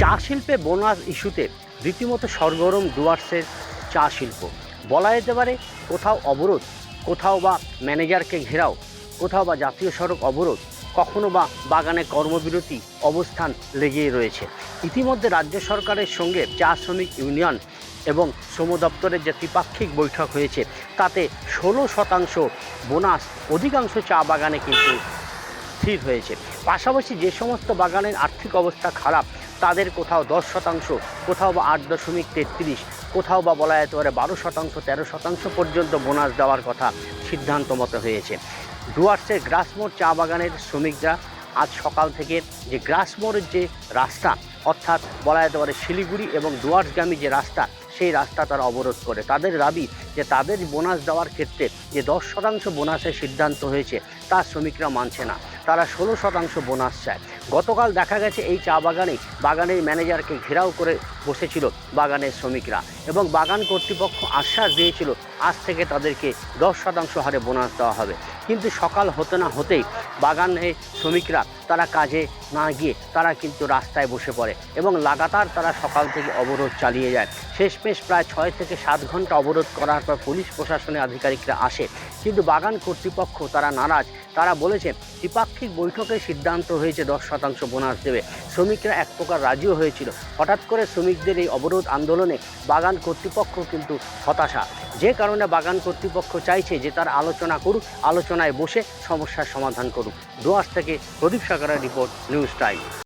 চা শিল্পে বোনাস ইস্যুতে রীতিমতো সরগরম ডুয়ার্সের চা শিল্প। বলা যেতে পারে, কোথাও অবরোধ, কোথাও বা ম্যানেজারকে ঘেরাও, কোথাও বা জাতীয় সড়ক অবরোধ, কখনো বা বাগানে কর্মবিরতি অবস্থান লেগেই রয়েছে। ইতিমধ্যে রাজ্য সরকারের সঙ্গে চা শ্রমিক ইউনিয়ন এবং শ্রম দপ্তরের যে ত্রিপাক্ষিক বৈঠক হয়েছে, তাতে ষোলো শতাংশ বোনাস অধিকাংশ চা বাগানে কিন্তু স্থির হয়েছে। পাশাপাশি যে সমস্ত বাগানের আর্থিক অবস্থা খারাপ তাদের কোথাও দশ শতাংশ, কোথাও বা আট দশমিক তেত্রিশ, কোথাও বা বলা যেতে পারে বারো শতাংশ, তেরো শতাংশ পর্যন্ত বোনাস দেওয়ার কথা সিদ্ধান্ত মতো হয়েছে। ডুয়ার্সের গ্রাসমোড় চা বাগানের শ্রমিকরা আজ সকাল থেকে যে গ্রাসমোড়ের যে রাস্তা, অর্থাৎ বলা যেতে পারে শিলিগুড়ি এবং ডুয়ার্সগামী যে রাস্তা, সেই রাস্তা তারা অবরোধ করে। তাদের দাবি যে তাদের বোনাস দেওয়ার ক্ষেত্রে যে দশ শতাংশ বোনাসের সিদ্ধান্ত হয়েছে, তা শ্রমিকরা মানছে না। তারা ষোলো শতাংশ বোনাস চায়। গতকাল দেখা গেছে এই চা বাগানে, বাগানের ম্যানেজারকে ঘেরাও করে বসেছিল বাগানের শ্রমিকরা এবং বাগান কর্তৃপক্ষ আশ্বাস দিয়েছিল, আজ থেকে তাদেরকে দশ শতাংশ হারে বোনাস দেওয়া হবে। কিন্তু সকাল হতে না হতেই বাগানের শ্রমিকরা তারা কাজে না গিয়ে তারা কিন্তু রাস্তায় বসে পড়ে এবং লাগাতার তারা সকাল থেকে অবরোধ চালিয়ে যায়। শেষমেশ প্রায় ছয় থেকে সাত ঘণ্টা অবরোধ করার পর পুলিশ প্রশাসনের আধিকারিকরা আসে। কিন্তু বাগান কর্তৃপক্ষ তারা নারাজ। তারা বলেছে, দ্বিপাক্ষিক বৈঠকে সিদ্ধান্ত হয়েছে দশ শতাংশ বোনাস দেবে। শ্রমিকরা এক প্রকার রাজিও হয়েছিল। হঠাৎ করে শ্রমিকদের এই অবরোধ আন্দোলনে বাগান কর্তৃপক্ষ কিন্তু হতাশা। যে কারণে বাগান কর্তৃপক্ষ চাইছে যে তার আলোচনা করুক, আলোচনায় বসে সমস্যার সমাধান করুক। দোয়াস থেকে প্রদীপ সাগরের রিপোর্ট, নিউজ টাইম।